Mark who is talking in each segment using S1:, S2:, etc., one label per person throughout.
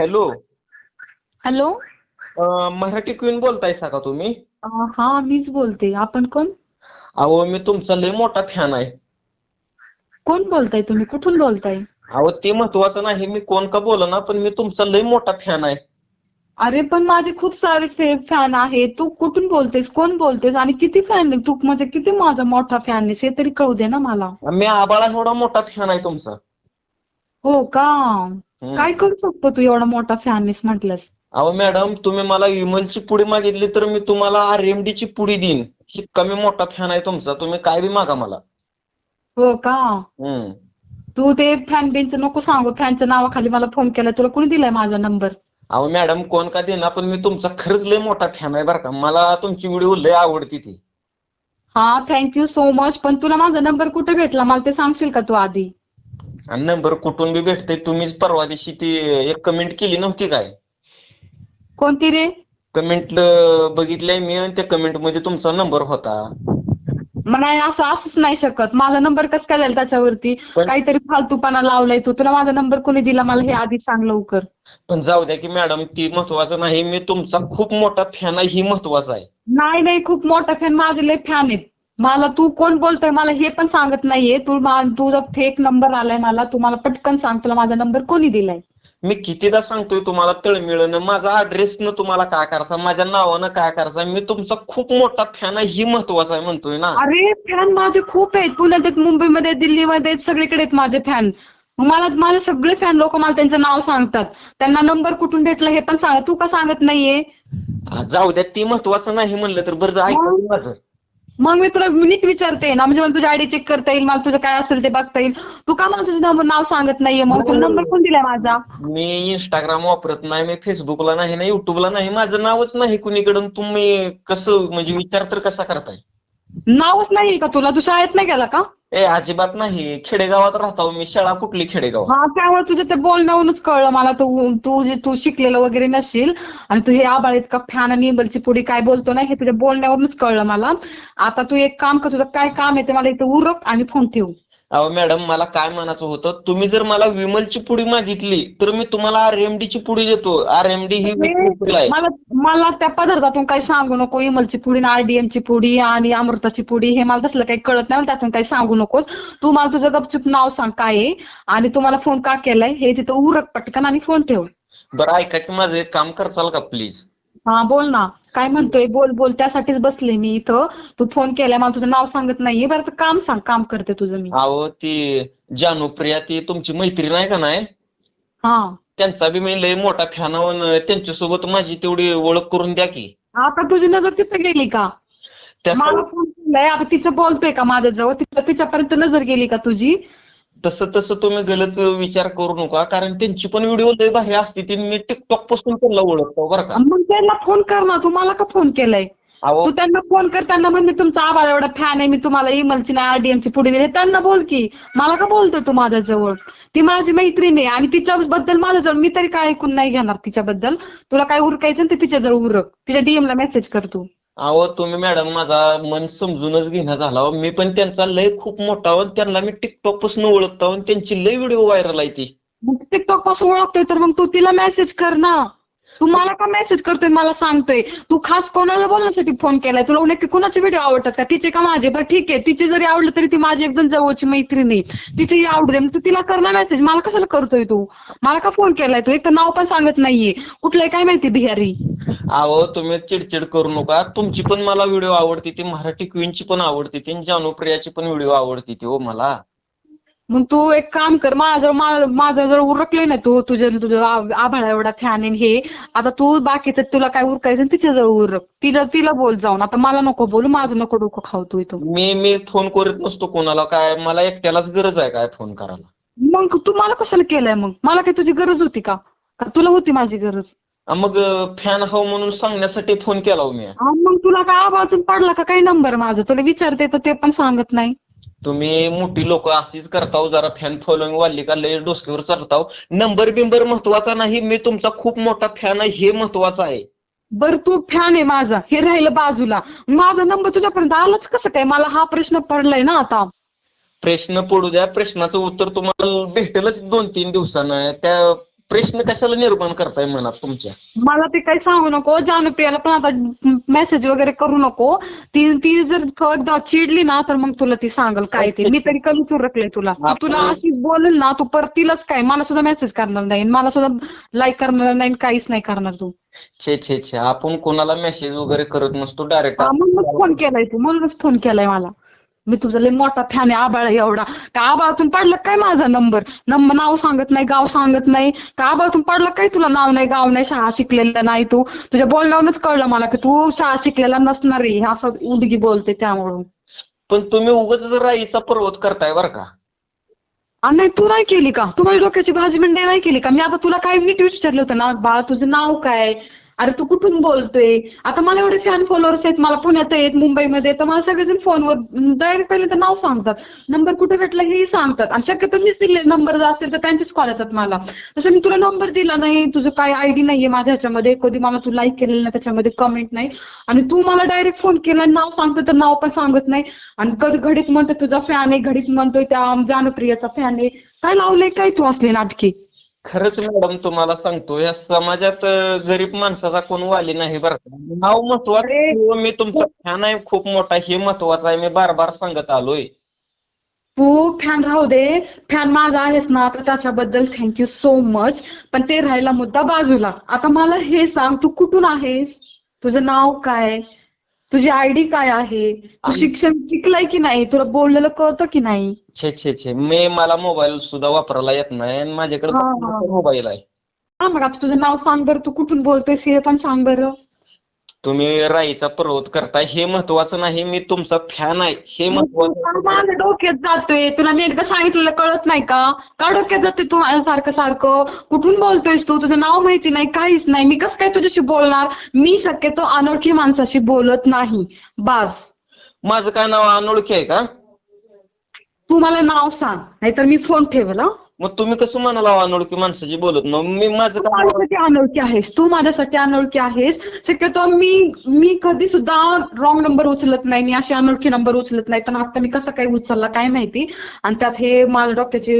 S1: Hello.
S2: Hello.
S1: Marathi queen बोलतायसा का तुम्ही?
S2: हा मीच बोलते. आपण कोण?
S1: अहो मी तुमचा लय मोठा फॅन आहे.
S2: कोण बोलताय तुम्ही? कुठून बोलताय?
S1: अहो ते महत्वाचं नाही. मी कोण का बोलना पण मी तुमचा लय मोठा फॅन आहे.
S2: अरे पण माझे खूप सारे फॅन आहेत तू कुठून बोलतेस? कोण बोलतेस? आणि किती फॅन तू म्हणजे किती माझा मोठा फॅन आहेस? हे तरी कळू दे ना मला.
S1: मी आबाळा एवढा मोठा फॅन आहे तुमचा.
S2: हो का. काय करू शकतो तू? एवढा मोठा फॅन आहेस म्हटलंस.
S1: अहो मॅडम तुम्ही मला विमलची पुडी मागितली तर मी तुम्हाला आर एम ची पुडी देईन. इतका मी मोठा फॅन आहे तुमचा. तुम्ही काय बी मागा मला.
S2: हो का?
S1: हम्म.
S2: तू ते फॅन बिनचं नको सांगू. फॅनच्या नावाखाली मला फोन केला. तुला कोणी दिलाय माझा नंबर
S1: अहो मॅडम कोण का देना पण मी तुमचा खरंच लय मोठा फॅन आहे बरं का. मला तुमची व्हिडिओ लय आवडती ती.
S2: हा थँक्यू सो मच पण तुला माझा नंबर कुठे भेटला? मला ते सांगशील का तू आधी?
S1: आणि नंबर कुठून बी भेटते तुम्हीच परवा दिवशी ती एक कमेंट केली नव्हती काय?
S2: कोणती रे?
S1: कमेंट बघितलंय मी आणि त्या कमेंटमध्ये तुमचा नंबर होता.
S2: नाही असं असूच नाही शकत. माझा नंबर कसं काय जाईल त्याच्यावरती?
S1: पण-
S2: काहीतरी फालतूपणा लावलाय तू. तुला माझा नंबर कोणी दिला? मला हे आधी सांग लवकर.
S1: पण जाऊ द्या की मॅडम ती महत्वाचं नाही. मी तुमचा खूप मोठा फॅन आहे ही महत्वाचं आहे.
S2: नाही नाही खूप मोठा फॅन माझे लय फॅन आहेत मला तू कोण बोलतोय? मला हे पण सांगत नाहीये. तू तुझा फेक नंबर आलाय मला. तू मला पटकन सांग तुला माझा नंबर कोणी दिलाय?
S1: मी कितीदा सांगतोय तुम्हाला तळमिळणं माझा ऍड्रेस न तुम्हाला काय करायचा? माझ्या नावानं काय करायचं? मी तुमचा खूप मोठा फॅन आहे ही महत्वाचं आहे म्हणतोय ना.
S2: अरे फॅन माझे खूप आहेत. पुण्यात आहेत मुंबईमध्ये दिल्लीमध्ये आहेत, सगळीकडे आहेत माझे फॅन मला माझे सगळे फॅन लोक मला त्यांचं नाव सांगतात. त्यांना नंबर कुठून भेटला हे पण सांग. तू का सांगत नाहीये?
S1: जाऊ द्या. ती महत्वाचं नाही म्हणलं तर बरं ऐका की माझं.
S2: मग मी तुला नीट विचारते ना म्हणजे मला तुझी आयडी चेक करता येईल मला तुझं काय असेल ते बघता येईल. तू का मला तुझं नंबर नाव सांगत नाहीये? मग तुला नंबर कोण दिलाय माझा?
S1: मी इंस्टाग्राम वापरत नाही मी फेसबुकला नाही ना युट्यूबला नाही माझं नावच नाही कुणीकडून. तुम्ही कसं म्हणजे विचार तर कसा करताय?
S2: नावच नाही का तुला? तू शाळेत नाही गेला का?
S1: ए अजिबात नाही. खेडेगावात राहतो मी शाळा कुठली खेडेगाव?
S2: हा त्यामुळे तुझं ते बोलण्यावरूनच कळलं मला. तू तू जे तू शिकलेलं वगैरे नसशील आणि तू हे आबाळ इतका फॅन आणि इबलची पुढे काय बोलतो ना हे तुझ्या बोलण्यावरूनच कळलं मला. आता तू एक काम कर तुझं काय काम आहे ते मला इथं उरक आणि फोन ठेव.
S1: अहो मॅडम मला काय म्हणायचं होतं? तुम्ही जर मला विमलची पुडी मागितली तर मी तुम्हाला आर एम ची पुडी देतो. आर एम डी ही आहे.
S2: मला मला त्या पदार्थातून काही सांगू नको. इमलची पुडी आरडीएम ची पुडी आणि अमृताची पुडी हे मला तसलं काही कळत नाही. मला त्यातून काही सांगू नकोस. तू मला तुझं गपचूप नाव सांग काय आहे? आणि तू मला फोन का केलाय? हे तिथं उरक पटकन आणि फोन ठेव.
S1: बरं ऐका की माझं एक काम करचाल का प्लीज
S2: हा बोल ना. काय म्हणतोय? बोल बोल. त्यासाठीच बसले मी इथं. तू फोन केलाय मला तुझं नाव सांगत नाहीये. बरं तर काम सांग. काम करते तुझं मी.
S1: अहो ती जानूप्रिया ती तुमची मैत्रीण आहे का नाही?
S2: हा.
S1: त्यांचा बी मी लय मोठा फॅन त्यांच्यासोबत माझी तेवढी ओळख करून द्या की.
S2: आता तुझी नजर तिथं गेली का?
S1: त्या
S2: मला फोन केलाय आता तिचं बोलतोय का माझ्याजवळ? तिथं तिच्यापर्यंत नजर गेली का तुझी?
S1: तसं तसं तुम्ही गलत विचार करू नका कारण त्यांची पण व्हिडिओ लय भारी असते ती मी टिकटॉकपासून त्यांना ओळखतो बरं का.
S2: मग त्यांना फोन कर ना तू मला का फोन केलाय?
S1: अहो.
S2: तू त्यांना फोन कर त्यांना म्हण मी तुमचा आवाज एवढा फॅन आहे मी तुम्हाला इमलची नाही आरडीएमची पुढे दिली. त्यांना बोल की मला का बोलतोय तू माझ्याजवळ? ती माझी मैत्रीण आहे आणि तिच्याबद्दल माझ्याजवळ मी तरी काय ऐकून नाही घेणार तिच्याबद्दल. तुला काय उरकायचं ना ते तिच्याजवळ उरक. तिच्या DM ला मेसेज कर तू.
S1: अहो तुम्ही मॅडम माझा मन समजूनच घेणं झाला मी पण त्यांचा लय खूप मोठा त्यांना मी टिकटॉकपासून ओळखतो त्यांची लय व्हिडिओ व्हायरल आहे ती.
S2: मग टिकटॉकपासून ओळखतोय तर मग तू तिला मेसेज कर ना. तू मला का मेसेज करतोय मला सांगतोय? तू खास कोणाला बोलण्यासाठी फोन केलाय? तुला नक्की कोणाचे व्हिडिओ आवडतात का? तिचे का माझे? बरं ठीक आहे. तिचे जरी आवडलं तरी ती माझी एकदम जवळची मैत्रीण. आहे आवडू दे. मग तू तिला कर ना मेसेज मला कशाला करतोय तू? मला का फोन केलाय तू? एक तर नाव पण सांगत नाहीये. कुठलंय? काय माहिती बिहारी?
S1: अहो तुम्ही चिडचिड करू नका. तुमची पण मला व्हिडिओ आवडते ती. मराठी क्वीनची पण आवडते ती. जानुप्रियाची जानूप्रियाची पण व्हिडिओ आवडते ती हो मला.
S2: मग तू एक काम कर माझं मा- माझं जर उरकले ना तू तुझं तुझं आ- आभाळा एवढा फॅन आहे हे आता तू बाकीचं तुला काय उरकायचं ना तिच्याजवळ उरक. तिला तिला बोल जाऊन. आता मला नको बोलू माझं नको डोकं खाऊ तू इथं.
S1: मी मी फोन करत नसतो कोणाला. काय मला एकट्यालाच गरज आहे काय फोन करायला?
S2: मग तू मला कशाला केलंय मग? मला काय तुझी गरज होती का? का तुला होती माझी गरज?
S1: मग फॅन हो म्हणून सांगण्यासाठी फोन केला हो मी.
S2: हा, मग तुला काय आवाजून पडला का? काही नंबर माझा. तुला विचारते तर ते पण सांगत नाही.
S1: तुम्ही मोठी लोक अशीच करताव जरा फॅन फॉलोइंग वाढली का लय डोसक्यावर चढताव. नंबर बिंबर महत्त्वाचा नाही मी तुमचा खूप मोठा फॅन आहे हे महत्वाचं आहे.
S2: बर तू फॅन आहे माझा हे राहिलं बाजूला. माझा नंबर तुझ्यापर्यंत आलाच कसं काय? मला हा प्रश्न पडलाय ना आता.
S1: प्रश्न पडू द्या प्रश्नाचं उत्तर तुम्हाला भेटेलच दोन तीन दिवसानं. त्या प्रश्न कशाला निर्माण करताय मनात तुमच्या?
S2: मला ते काही सांगू नको. जानप्रियाला पण आता मेसेज वगैरे करू नको. ती ती जर एकदा चिडली ना तर मग तुला ती सांगल काय ते. मी तरी कमी चुरकले तुला. ती तुला अशी बोलेल ना तू परत तिलाच काय? मला सुद्धा मेसेज करणार नाही. मला सुद्धा लाईक करणार नाही काहीच नाही करणार तू.
S1: छे छे छे. आपण कोणाला मेसेज वगैरे करत नसतो डायरेक्ट
S2: म्हणूनच फोन केलाय तू. म्हणूनच फोन केलाय मला. मी तुझा लय मोठा फॅन आहे आबाळ एवढा. का आबाळातून पडला काय माझा नंबर नंबर नाव सांगत नाही गाव सांगत नाही. का आबाळातून पडला काय तुला नाव नाही गाव नाही शाळा शिकलेला नाही तू? तुझ्या बोलण्यावरूनच कळलं मला की तू शाळा शिकलेला नसणार आहे. असं उडगी बोलते त्यामुळं.
S1: पण तुम्ही उगाच राईचा पर्वत करताय बरं का.
S2: नाही तू नाही केली का? तू माझ्या डोक्याची भाजी मंडई नाही केली का? मी आता तुला काय नीट विचारलं होतं ना बाळा तुझं नाव काय? अरे तू कुठून बोलतोय? आता मला एवढे फॅन फॉलोअर्स आहेत मला पुण्यात आहेत मुंबईमध्ये तर मला सगळेजण फोनवर डायरेक्ट पहिले तर नाव सांगतात. नंबर कुठे भेटला हेही सांगतात. आणि शक्यतो मीच दिले नंबर जर असेल तर त्यांचेच कॉल येतात मला. तसं मी तुला नंबर दिला नाही तुझं काय आयडी नाहीये माझ्या ह्याच्यामध्ये कधी मला तू लाईक केलेलं नाही त्याच्यामध्ये कमेंट नाही. आणि तू मला डायरेक्ट फोन केला आणि नाव सांगतो तर नाव पण सांगत नाही. आणि कधी घडीत म्हणतो तुझा फॅन आहे घडीत म्हणतोय त्या जानप्रियाचा फॅन आहे. काय लावलंय काय तू असले नाटकी?
S1: खरंच मॅडम तुम्हाला सांगतो या समाजात गरीब माणसाचा कोण वाली नाही बरं का. नाव महत्वाचं. किंवा मी तुमचा फॅन आहे खूप मोठा हे महत्वाचं आहे मी बार बार सांगत आलोय.
S2: तू फॅन राहू दे फॅन माझा आहेस ना तर त्याच्याबद्दल थँक्यू सो मच पण ते राहिला मुद्दा बाजूला. आता मला हे सांग तू कुठून आहेस? तुझं नाव काय? तुझी आयडी काय आहे? तू शिक्षण शिकलाय की नाही? तुला बोललेलं कळतं की नाही?
S1: छे छे छे. मी मला मोबाईल सुद्धा वापरायला येत नाही आणि माझ्याकडे
S2: हा, हा.
S1: मोबाईल आहे.
S2: हा मग आता तुझं नाव सांग बरं. तू कुठून बोलतोयस हे पण सांग बरं.
S1: तुम्ही राईचा पर्वत करताय हे महत्वाचं नाही मी तुमचा फॅन आहे हे महत्वाचं
S2: माझ्या डोक्यात जातोय. तुला मी एकदा सांगितलेलं कळत नाही का? का डोक्यात जाते तू माझ्या सारखं? सारखं कुठून बोलतोयस तू? तुझं नाव माहिती नाही काहीच नाही. मी कसं काय तुझ्याशी बोलणार? मी शक्यतो अनोळखी माणसाशी बोलत नाही. बास.
S1: माझं काय नाव अनोळखी आहे का?
S2: तू मला नाव सांग नाहीतर मी फोन ठेवला
S1: मग तुम्ही कसं म्हणाला अनोळखी माणसाची बोलत? ना मी माझं
S2: तू माझ्यासाठी अनोळखी आहेस. तू माझ्यासाठी अनोळखी आहेस. शक्यतो मी मी कधी सुद्धा रॉंग नंबर उचलत नाही. मी असे अनोळखी नंबर उचलत नाही. पण आता मी कसं काय उचलला काय माहिती? आणि त्यात हे माझ्या डोक्याचे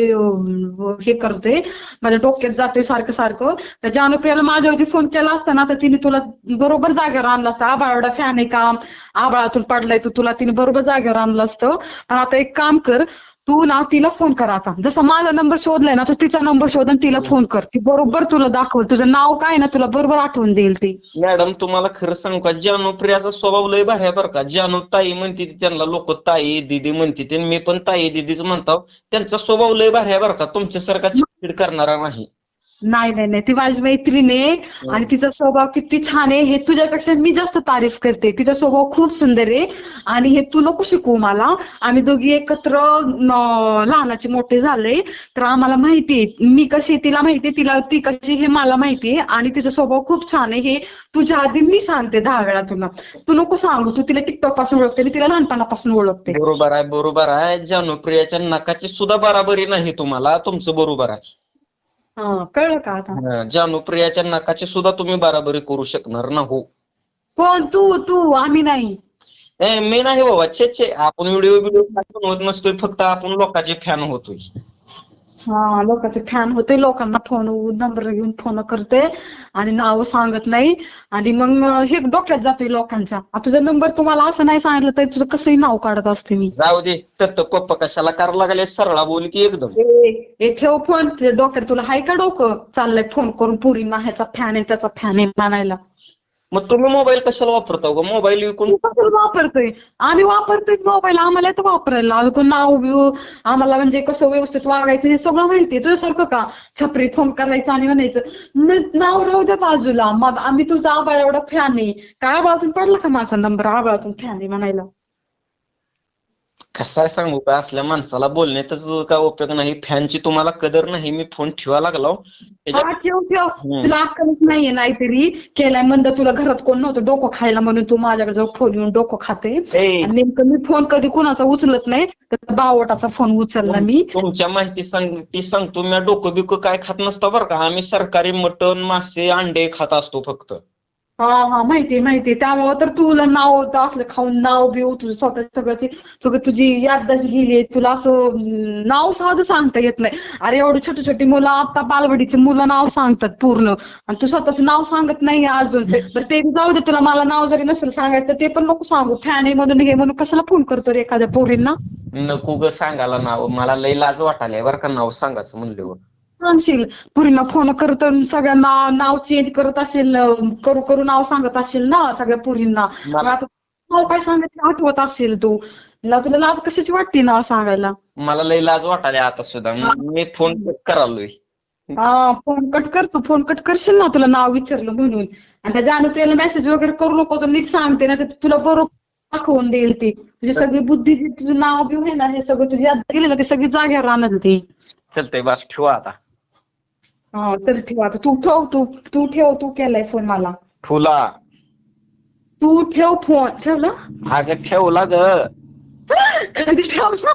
S2: हे करतोय. माझ्या डोक्यात जातोय सारखं सारखं. त्या जानप्रियाला माझ्यावरती फोन केला असता ना तर तिने तुला बरोबर जागेवर आणलं असतं. आबाळ एवढा फॅन आहे का? आबाळातून पडलाय तू. तुला तिने बरोबर जागेवर आणलं असतं. पण आता एक काम कर. तू ना तिला फोन कर आता. जसा माझा नंबर शोधलाय ना तर तिचा नंबर शोध आणि तिला फोन कर. ती बरोबर तुला दाखवल. तुझं नाव काय ना तुला बरोबर आठवण देईल ती.
S1: मॅडम तुम्हाला खरं सांगू का? जानू प्रियाचा स्वभाव लय भारी आहे बरं का. जानू ताई म्हणते ती त्यांना लोक ताई दिदी म्हणते ते मी पण ताई दिदीच म्हणतो. त्यांचा स्वभाव लय भारी आहे बरं का. तुमच्यासारखा चिडचिड करणारा नाही.
S2: नाही नाही नाही. ती माझी मैत्रीण आहे आणि तिचा स्वभाव किती छान आहे. हे तुझ्यापेक्षा मी जास्त तारीफ करते. तिचा स्वभाव खूप सुंदर आहे. आणि हे तू नको शिकवू मला. आम्ही दोघी एकत्र लहानाचे मोठे झाले. तर आम्हाला माहिती आहे. मी कशी तिला माहिती तिला ती कशी हे मला माहिती आहे. आणि तिचा स्वभाव खूप छान आहे. हे तुझ्या आधी मी सांगते दहा वेळा तुला. तू नको सांगू. तू तिला टिकटॉकपासून ओळखते तिला लहानपणापासून ओळखते.
S1: बरोबर आहे बरोबर आहे. जानू प्रियाच्या नकाची सुद्धा बराबरी नाही तुम्हाला. तुमचं बरोबर आहे.
S2: हा कळलं का आता?
S1: हा, जानू प्रियाच्या नकाची सुद्धा तुम्ही बराबरी करू शकणार ना हो.
S2: कोण? तू तू आम्ही नाही.
S1: ए मी नाही बाबा छे छे. आपण व्हिडिओ व्हिडिओ होत नसतोय फक्त आपण लोकांचे फॅन होतोय.
S2: हा लोकांचे फॅन होते लोकांना फोन नंबर घेऊन फोन करते आणि नाव सांगत नाही. आणि मग हे डोक्यात जाते लोकांच्या. आता तुझा नंबर तुम्हाला असं नाही सांगितलं तरी तुझं कसंही नाव काढत असते मी.
S1: जाऊ दे तत्त पप्पा कशाला करायला लागले? सरळा बोल की एकदम.
S2: ए ए, ठेव फोन तुझ्या डोक्यात तुला हाय का डोकं? चाललंय फोन करून पुरींना ह्याचा फॅन आहे त्याचा फॅन आहे म्हणायला.
S1: मग तुम्ही मोबाईल कशाला वापरता का मोबाईल विकून
S2: वापरतोय. आम्ही वापरतोय मोबाईल आम्हाला येतं वापरायला अजून नाव बिव आम्हाला म्हणजे कसं व्यवस्थित वागायचं हे सगळं माहितीये तुझ्यासारखं का? छपरी फोन करायचं आणि म्हणायचं नाव राहू द्या बाजूला. मग आम्ही तुझा आबाळ एवढा फॅन आहे. काय आबाळातून पडला का माझा नंबर आबाळातून फॅन आहे म्हणायला.
S1: कसं आहे सांगू? का असल्या माणसाला बोलण्यातच काय उपयोग नाही? फॅनची तुम्हाला कदर नाही. मी फोन ठेवा लागलो.
S2: हा ठेव ठेव. तुला अक्कलच नाहीये नाहीतरी. केलाय म्हणत तुला घरात कोण नव्हतं डोकं खायला म्हणून तू माझ्याकडे जाऊन फोन येऊन डोकं खाते.
S1: ए,
S2: आणि नेमकं मी फोन कधी कुणाचा उचलत नाही तर बावटाचा फोन उचलला मी.
S1: तुमच्या माहिती सांग ती सांगतो. मी डोकं बिकं काय खात नसतो बरं का. आम्ही सरकारी मटण मासे अंडे खात असतो फक्त.
S2: हा हा माहितीये माहितीये त्यामुळे तर तुला नाव होतं असलं खाऊन नाव बिव तुझं स्वतः सगळ्याची सगळं तुझी याददाश्त गेली तुला असं नाव साधं सांगता येत नाही. अरे एवढी छोटी छोटी मुलं आता बालवडीचे मुलं नाव सांगतात पूर्ण. आणि तू स्वतःच नाव सांगत नाही अजून. बरं ते जाऊ दे तुला. मला नाव जरी नसेल सांगायचं तर ते पण नको सांगू. फॅन आहे म्हणून हे म्हणून कशाला फोन करतो रे एखाद्या पोरींना?
S1: नको ग सांगायला नाव. मला लय लाज वाटायला बरं का नाव सांगायचं म्हणल्यावर.
S2: सांगशील पुरींना फोन करत सगळ्यांना नाव चेंज करत असेल करू करू नाव सांगत असेल ना सगळ्या पुरींना? आता नाव काय सांगितलं? आठवत असेल तू. तुला लाज कशाची वाटते नाव सांगायला?
S1: मला लय लाज वाटायला आता सुद्धा. मी फोन करालोय.
S2: हा फोन कट कर तू. फोन कट करशील ना तुला नाव विचारलं म्हणून. आणि त्या जानप्रियाला मेसेज वगैरे करू नको तर नीट सांगते ना तर तुला बरोबर दाखवून देईल ती. तुझी सगळी बुद्धी जी तुझं नाव बिव आहे ना हे सगळं तुझी याद गेली ना ती सगळी जागेवर आणत ती.
S1: चलतंय बस ठेवा आता.
S2: हा चल ठेव आता. तू ठेव तू तू ठेव तू केलाय फोन मला.
S1: ठुला
S2: तू ठेव फोन. ठेवला?
S1: अगं ठेवला ग.
S2: कधी ठेवला?